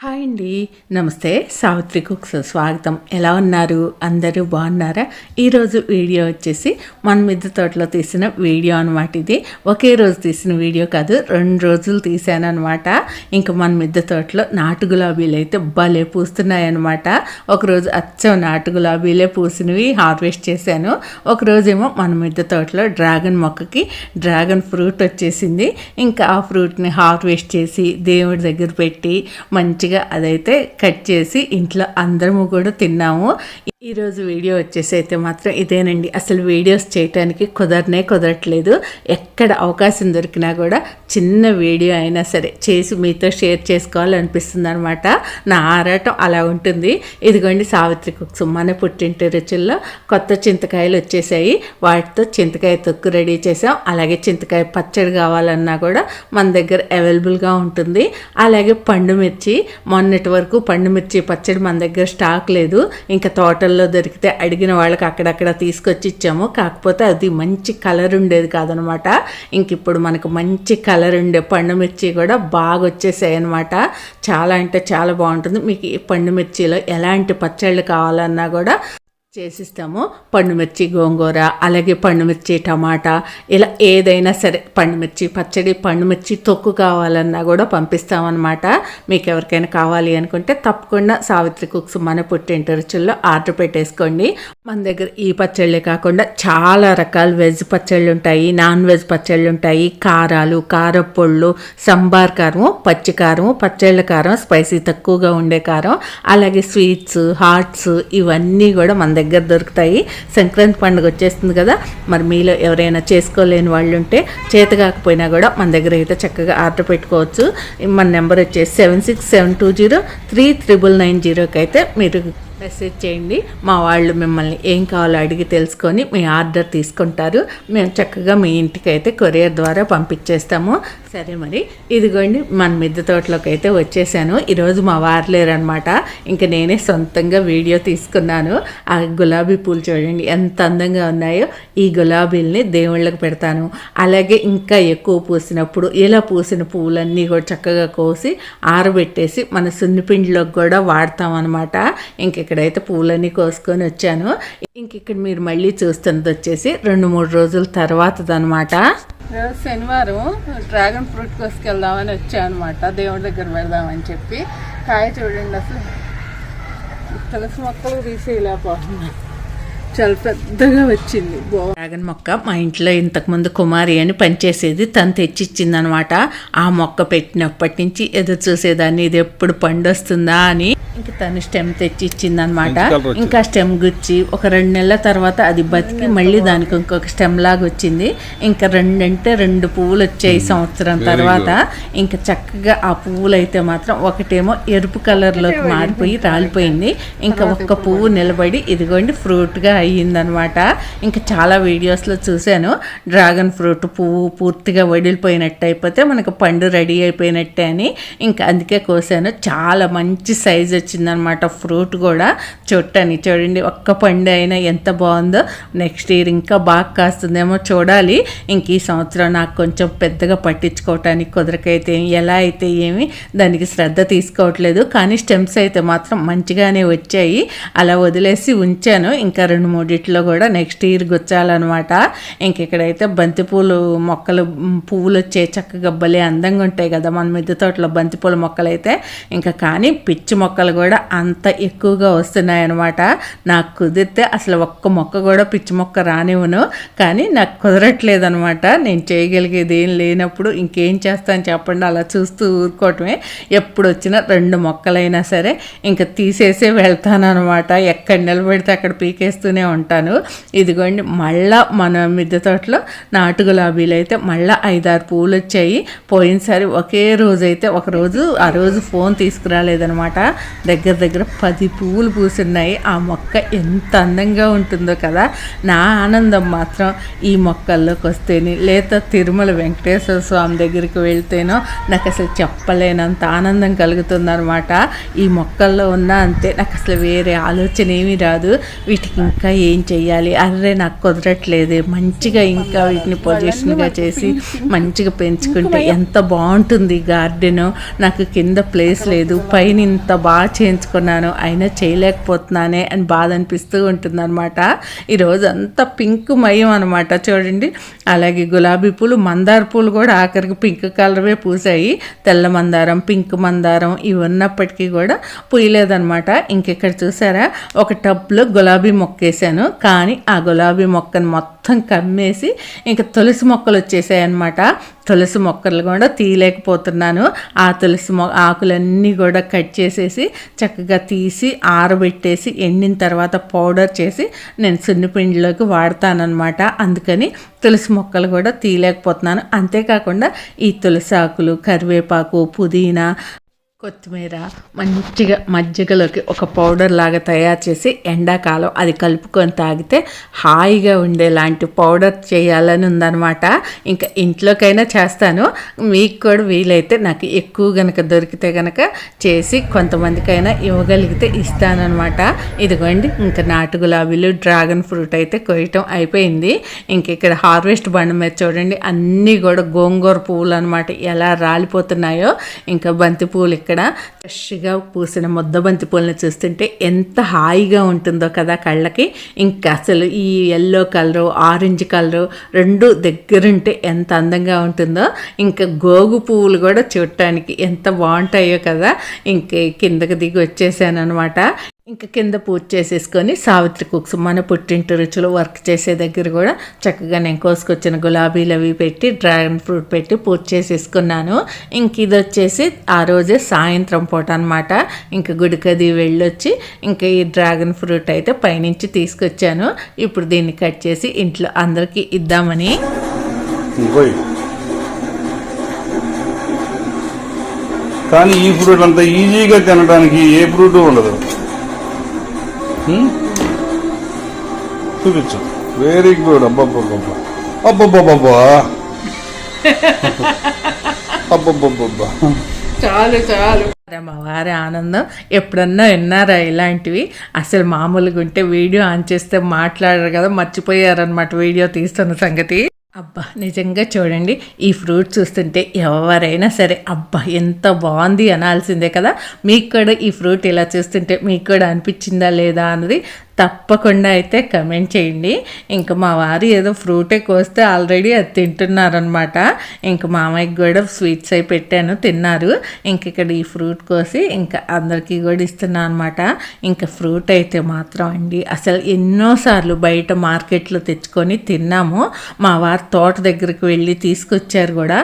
Hi అండి. నమస్తే. Savitri cooks స్వాగతం. ఎలా ఉన్నారు? అందరూ బాగున్నారా? ఈరోజు వీడియో వచ్చేసి మన మిద్దె తోటలో తీసిన వీడియో అనమాట ఇది. ఒకే రోజు తీసిన వీడియో కాదు రెండు రోజులు తీసాను అనమాట ఇంకా మన మిద్దె తోటలో నాటు గులాబీలు అయితే భలే పూస్తున్నాయి అనమాట ఒకరోజు అచ్చం నాటు గులాబీలే పూసినవి హార్వెస్ట్ చేశాను. ఒకరోజేమో మన మిద్దె తోటలో డ్రాగన్ మొక్కకి డ్రాగన్ ఫ్రూట్ వచ్చేసింది. ఇంకా ఆ ఫ్రూట్ని హార్వెస్ట్ చేసి దేవుడి దగ్గర పెట్టి మంచి మంచిగా అదైతే కట్ చేసి ఇంట్లో అందరము కూడా తిన్నాము. ఈరోజు వీడియో వచ్చేసి అయితే మాత్రం ఇదేనండి. అసలు వీడియోస్ చేయటానికి కుదరనే కుదరట్లేదు. ఎక్కడ అవకాశం దొరికినా కూడా చిన్న వీడియో అయినా సరే చేసి మీతో షేర్ చేసుకోవాలనిపిస్తుంది అనమాట నా ఆరాటం అలా ఉంటుంది. ఇదిగోండి సావిత్రి కుక్స్ మన పుట్టింటి రుచుల్లో కొత్త చింతకాయలు వచ్చేసాయి. వాటితో చింతకాయ తొక్కు రెడీ చేసాం అలాగే చింతకాయ పచ్చడి కావాలన్నా కూడా మన దగ్గర అవైలబుల్గా ఉంటుంది. అలాగే పండు మిర్చి మొన్నటి వరకు పండు మిర్చి పచ్చడి మన దగ్గర స్టాక్ లేదు. ఇంకా హోటల్లో దొరికితే అడిగిన వాళ్ళకి అక్కడక్కడ తీసుకొచ్చి ఇచ్చాము. కాకపోతే అది మంచి కలర్ ఉండేది కాదనమాట. ఇంక ఇప్పుడు మనకు మంచి కలర్ ఉండే పండు మిర్చి కూడా బాగా వచ్చేసాయి అనమాట చాలా అంటే చాలా బాగుంటుంది. మీకు ఈ పండు మిర్చిలో ఎలాంటి పచ్చళ్ళు కావాలన్నా కూడా చేసిస్తాము పండుమిర్చి గోంగూర అలాగే పండుమిర్చి టమాటా ఇలా ఏదైనా సరే పండుమిర్చి పచ్చడి పండుమిర్చి తొక్కు కావాలన్నా కూడా పంపిస్తామన్నమాట. మీకు ఎవరికైనా కావాలి అనుకుంటే తప్పకుండా సావిత్రి కుక్స్ మన పుట్టింటి రుచుల్లో ఆర్డర్ పెట్టేసుకోండి. మన దగ్గర ఈ పచ్చళ్ళే కాకుండా చాలా రకాల వెజ్ పచ్చళ్ళు ఉంటాయి నాన్ వెజ్ పచ్చళ్ళు ఉంటాయి కారాలు కారపొళ్ళు సంబార్ కారం పచ్చి కారం పచ్చళ్ళ కారం స్పైసీ తక్కువగా ఉండే కారం. అలాగే స్వీట్స్ హాట్స్ ఇవన్నీ కూడా మన దగ్గర దొరుకుతాయి. సంక్రాంతి పండుగ వచ్చేస్తుంది కదా మరి మీలో ఎవరైనా చేసుకోలేని వాళ్ళు ఉంటే చేత కాకపోయినా కూడా మన దగ్గర అయితే చక్కగా ఆర్డర్ పెట్టుకోవచ్చు. మన నెంబర్ వచ్చేసి seven six seven two zero three triple nine జీరోకి అయితే మీరు మెసేజ్ చేయండి. మా వాళ్ళు మిమ్మల్ని ఏం కావాలో అడిగి తెలుసుకొని మీ ఆర్డర్ తీసుకుంటారు. మేము చక్కగా మీ ఇంటికి అయితే కొరియర్ ద్వారా పంపించేస్తాము. సరే మరి. ఇదిగోండి మన మిద్దె తోటలోకి అయితే వచ్చేసాను. ఈరోజు మా వారు లేరనమాట ఇంకా నేనే సొంతంగా వీడియో తీసుకున్నాను. ఆ గులాబీ పూలు చూడండి ఎంత అందంగా ఉన్నాయో. ఈ గులాబీల్ని దేవుళ్ళకి పెడతాను. అలాగే ఇంకా ఎక్కువ పూసినప్పుడు ఇలా పూసిన పువ్వులన్నీ కూడా చక్కగా కోసి ఆరబెట్టేసి మన సున్నిపిండిలోకి కూడా వాడతాం అనమాట ఇంక ఇక్కడైతే పూలన్నీ కోసుకొని వచ్చాను. ఇంక ఇక్కడ మీరు మళ్ళీ చూస్తున్నది వచ్చేసి రెండు మూడు రోజుల తర్వాతదనమాట శనివారం డ్రాగన్ ఫ్రూట్ కోసుకెళ్దామని వచ్చాను అనమాట దేవుడి దగ్గర పెడదామని చెప్పి. కాయ చూడండి అసలు. తులసి మొక్కలు తీసేయలేకపోతున్నాను చాలా పెద్దగా వచ్చింది. డ్రాగన్ మొక్క మా ఇంట్లో ఇంతకుముందు కుమారి అని పనిచేసేది తను తెచ్చిచ్చిందనమాట. ఆ మొక్క పెట్టినప్పటి నుంచి ఎదురు చూసేదాన్ని ఇది ఎప్పుడు పండు వస్తుందా అని ఇంక తను స్టెమ్ తెచ్చి ఇచ్చిందనమాట ఇంకా స్టెమ్ గుచ్చి ఒక రెండు నెలల తర్వాత అది బతికి మళ్ళీ దానికి ఇంకొక స్టెమ్ లాగా వచ్చింది. ఇంకా రెండంటే రెండు పువ్వులు వచ్చాయి సంవత్సరం తర్వాత. ఇంకా చక్కగా ఆ పువ్వులు అయితే మాత్రం ఒకటేమో ఎరుపు కలర్లోకి మారిపోయి రాలిపోయింది. ఇంకా ఒక్క పువ్వు నిలబడి ఇదిగోండి ఫ్రూట్గా అయ్యిందనమాట. ఇంకా చాలా వీడియోస్లో చూశాను. డ్రాగన్ ఫ్రూట్ పువ్వు పూర్తిగా వడిలిపోయినట్టు అయిపోతే మనకు పండు రెడీ అయిపోయినట్టే అని ఇంకా అందుకే కోసాను. చాలా మంచి సైజ్ వచ్చిందనమాట ఫ్రూట్ కూడా. చుట్టని చూడండి ఒక్క పండు అయినా ఎంత బాగుందో. నెక్స్ట్ ఇయర్ ఇంకా బాగా కాస్తుందేమో చూడాలి. ఇంక ఈ సంవత్సరం నాకు కొంచెం పెద్దగా పట్టించుకోవటానికి కుదరకైతే ఎలా అయితే ఏమి దానికి శ్రద్ధ తీసుకోవట్లేదు. కానీ స్టెమ్స్ అయితే మాత్రం మంచిగానే వచ్చాయి. అలా వదిలేసి ఉంచాను. ఇంకా రెండు మూడిట్లో కూడా నెక్స్ట్ ఇయర్ గుచ్చాలన్నమాట ఇంక ఇక్కడైతే బంతిపూలు మొక్కలు పువ్వులు వచ్చే చక్కగా భలే అందంగా ఉంటాయి కదా మన మిద్దె తోటలో బంతిపూల మొక్కలు అయితే ఇంకా కానీ పిచ్చి మొక్కలు కూడా అంత ఎక్కువగా వస్తున్నాయి అనమాట నాకు కుదిరితే అసలు ఒక్క మొక్క కూడా పిచ్చి మొక్క రానివ్వను. కానీ నాకు కుదరట్లేదు అనమాట నేను చేయగలిగేది ఏం లేనప్పుడు ఇంకేం చేస్తాను చెప్పండి. అలా చూస్తూ ఊరుకోవటమే. ఎప్పుడు వచ్చినా రెండు మొక్కలైనా సరే ఇంకా తీసేసే వెళ్తాను అనమాట ఎక్కడ నిలబెడితే అక్కడ పీకేస్తూనే ఉంటాను. ఇదిగోండి మళ్ళా మన మిద్దె తోటలో నాటు గులాబీలు అయితే మళ్ళీ ఐదారు పూలు వచ్చాయి పోయినసారి ఒకే రోజు అయితే ఒక రోజు ఆ రోజు ఫోన్ తీసుకురాలేదనమాట. దగ్గర దగ్గర పది పువ్వులు పూసున్నాయి. ఆ మొక్క ఎంత అందంగా ఉంటుందో కదా. నా ఆనందం మాత్రం ఈ మొక్కల్లోకి వస్తేనే లేదా తిరుమల వెంకటేశ్వర స్వామి దగ్గరికి వెళ్తేనో నాకు అసలు చెప్పలేనంత ఆనందం కలుగుతుందనమాట. ఈ మొక్కల్లో ఉన్నా అంతే నాకు అసలు వేరే ఆలోచన ఏమీ రాదు. వీటికి ఇంకా ఇంకా ఏం చెయ్యాలి? అర్రే నాకు కుదరట్లేదు. మంచిగా ఇంకా వీటిని పొజిషన్గా చేసి మంచిగా పెంచుకుంటే ఎంత బాగుంటుంది గార్డెన్? నాకు కింద ప్లేస్ లేదు. పైన ఇంత బాగా చేయించుకున్నాను. అయినా చేయలేకపోతున్నానే అని బాధ అనిపిస్తూ ఉంటుంది అనమాట ఈరోజు అంతా పింక్ మయం అనమాట చూడండి. అలాగే గులాబీ పూలు మందార పూలు కూడా ఆఖరికి పింక్ కలర్వే పూసాయి. తెల్ల మందారం పింక్ మందారం ఇవి ఉన్నప్పటికీ కూడా పూయలేదనమాట ఇంకెక్కడ చూసారా? ఒక టబ్లో గులాబీ మొక్క వేసాను కానీ ఆ గులాబీ మొక్కను మొత్తం కమ్మేసి ఇంకా తులసి మొక్కలు వచ్చేసాయన్నమాట. తులసి మొక్కలు కూడా తీయలేకపోతున్నాను. ఆ తులసి మొ ఆకులన్నీ కూడా కట్ చేసేసి చక్కగా తీసి ఆరబెట్టేసి ఎండిన తర్వాత పౌడర్ చేసి నేను సున్నిపిండిలోకి వాడతానమాట అందుకని తులసి మొక్కలు కూడా తీయలేకపోతున్నాను. అంతేకాకుండా ఈ తులసి ఆకులు కరివేపాకు పుదీనా కొత్తిమీర మంచిగా మజ్జిగలోకి ఒక పౌడర్ లాగా తయారు చేసి ఎండాకాలం అది కలుపుకొని తాగితే హాయిగా ఉండేలాంటి పౌడర్ చేయాలని ఉందన్నమాట. ఇంకా ఇంట్లోకైనా చేస్తాను. మీకు కూడా వీలైతే నాకు ఎక్కువ గనక దొరికితే గనక చేసి కొంతమందికైనా ఇవ్వగలిగితే ఇస్తానమాట ఇదిగోండి ఇంకా నాటు గులాబీలు డ్రాగన్ ఫ్రూట్ అయితే కొయ్యటం అయిపోయింది. ఇంక ఇక్కడ హార్వెస్ట్ బండి మీద చూడండి అన్నీ కూడా గోంగూర పువ్వులు అనమాట ఎలా రాలిపోతున్నాయో ఇంకా బంతి పువ్వులు ఇక్కడ ఫ్రెష్గా పూసిన ముద్ద బంతి పూలను చూస్తుంటే ఎంత హాయిగా ఉంటుందో కదా కళ్ళకి. ఇంకా అసలు ఈ ఎల్లో కలరు ఆరెంజ్ కలరు రెండు దగ్గరుంటే ఎంత అందంగా ఉంటుందో. ఇంకా గోగు పువ్వులు కూడా చూడటానికి ఎంత బాగుంటాయో కదా. ఇంక కిందకి దిగి వచ్చేసాను అనమాట ఇంకా కింద పూజ చేసేసుకొని సావిత్రి కుక్స్ మన పుట్టింటి రుచులు వర్క్ చేసే దగ్గర కూడా చక్కగా నేను కోసుకొచ్చిన గులాబీలు అవి పెట్టి డ్రాగన్ ఫ్రూట్ పెట్టి పూజ చేసేసుకున్నాను. ఇంక ఇది వచ్చేసి ఆ రోజే సాయంత్రం పూట అనమాట ఇంకా గుడికది వెళ్ళొచ్చి ఇంకా ఈ డ్రాగన్ ఫ్రూట్ అయితే పైనుంచి తీసుకొచ్చాను. ఇప్పుడు దీన్ని కట్ చేసి ఇంట్లో అందరికీ ఇద్దామని. కానీ ఈ ఫ్రూట్ అంత ఈజీగా తినడానికి ఏ ఫ్రూట్ ఉండదు. చూపించు. వెరీ గుడ్ అబ్బబ్బబ్బబ్బా. అబ్బబ్బబ్బబ్బా. అబ్బబ్బబ్బబ్బా. చాలు చాలు. మా వారి ఆనందం. ఎప్పుడన్నా విన్నారా ఇలాంటివి? అసలు మామూలుగా ఉంటే వీడియో ఆన్ చేస్తే మాట్లాడరు కదా మర్చిపోయారనమాట వీడియో తీస్తున్న సంగతి. అబ్బా నిజంగా చూడండి ఈ ఫ్రూట్ చూస్తుంటే ఎవరైనా సరే అబ్బా ఎంత బాగుంది అనాల్సిందే కదా. మీకు కూడా ఈ ఫ్రూట్ ఇలా చూస్తుంటే మీకు కూడా అనిపించిందా లేదా అన్నది తప్పకుండా అయితే కమెంట్ చేయండి. ఇంకా మా వారు ఏదో ఫ్రూటే కోస్తే ఆల్రెడీ అది తింటున్నారనమాట ఇంకా మామయ్యకి కూడా స్వీట్స్ అయి పెట్టాను తిన్నారు. ఇంక ఇక్కడ ఈ ఫ్రూట్ కోసి ఇంకా అందరికీ కూడా ఇస్తున్నాను అనమాట ఇంకా ఫ్రూట్ అయితే మాత్రం అండి అసలు ఎన్నోసార్లు బయట మార్కెట్లో తెచ్చుకొని తిన్నాము. మా వారు తోట దగ్గరికి వెళ్ళి తీసుకొచ్చారు కూడా.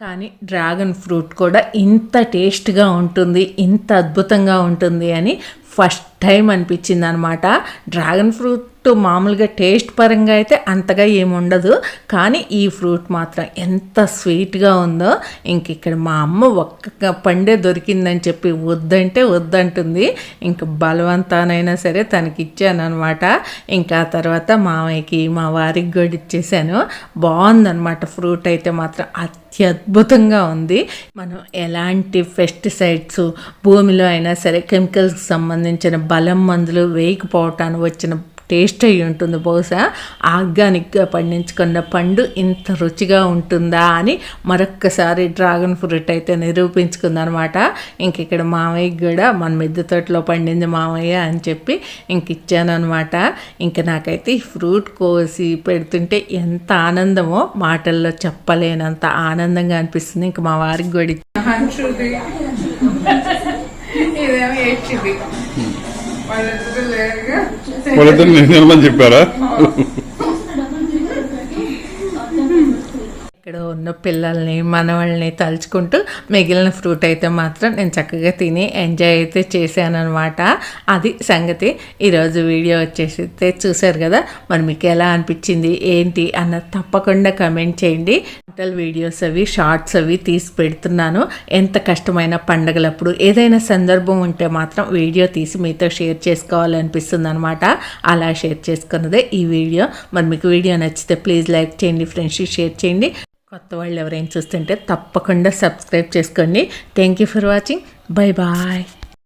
కానీ డ్రాగన్ ఫ్రూట్ కూడా ఇంత టేస్ట్గా ఉంటుంది ఇంత అద్భుతంగా ఉంటుంది అని ఫస్ట్ టైం అనిపించింది అనమాట డ్రాగన్ ఫ్రూట్ మామూలుగా టేస్ట్ పరంగా అయితే అంతగా ఏముండదు. కానీ ఈ ఫ్రూట్ మాత్రం ఎంత స్వీట్గా ఉందో ఇంక ఇక్కడ మా అమ్మ ఒక్క పండే దొరికిందని చెప్పి వద్దంటే వద్దంటుంది. ఇంక బలవంతానైనా సరే తనకి ఇచ్చాను అనమాట ఇంకా తర్వాత మామయ్యకి మా వారికి కూడా ఇచ్చేసాను. బాగుందనమాట ఫ్రూట్ అయితే మాత్రం అత్యద్భుతంగా ఉంది. మనం ఎలాంటి పెస్టిసైడ్స్ భూమిలో అయినా సరే కెమికల్స్కి సంబంధించిన బలం మందులు వేయకపోవటానికి వచ్చిన టేస్ట్ అయి ఉంటుంది బహుశా. ఆర్గానిక్గా పండించుకున్న పండు ఇంత రుచిగా ఉంటుందా అని మరొక్కసారి డ్రాగన్ ఫ్రూట్ అయితే నిరూపించుకుందనమాట. ఇంక ఇక్కడ మామయ్యకి కూడా మన మిద్దె తోటలో పండింది మామయ్య అని చెప్పి ఇంక ఇచ్చాను అనమాట ఇంక నాకైతే ఈ ఫ్రూట్ కోసి పెడుతుంటే ఎంత ఆనందమో మాటల్లో చెప్పలేనంత ఆనందంగా అనిపిస్తుంది. ఇంక మా వారికి కూడా ఇచ్చాను. నేను తినమని చెప్పారా? ఇక్కడ ఉన్న పిల్లల్ని మనవాళ్ళని తలుచుకుంటూ మిగిలిన ఫ్రూట్ అయితే మాత్రం నేను చక్కగా తిని ఎంజాయ్ అయితే చేశాను అనమాట అది సంగతి. ఈరోజు వీడియో వచ్చేసి చూశారు కదా మరి మీకు ఎలా అనిపించింది ఏంటి అన్న తప్పకుండా కమెంట్ చేయండి. టోటల్ వీడియోస్ అవి షార్ట్స్ అవి తీసి పెడుతున్నాను. ఎంత కష్టమైన పండగలప్పుడు ఏదైనా సందర్భం ఉంటే మాత్రం వీడియో తీసి మీతో షేర్ చేసుకోవాలనిపిస్తుంది అనమాట అలా షేర్ చేసుకున్నదే ఈ వీడియో. మరి మీకు వీడియో నచ్చితే ప్లీజ్ లైక్ చేయండి ఫ్రెండ్స్కి షేర్ చేయండి. కొత్త వాళ్ళు ఎవరైనా చూస్తుంటే తప్పకుండా సబ్స్క్రైబ్ చేసుకోండి. Thank you for watching bye bye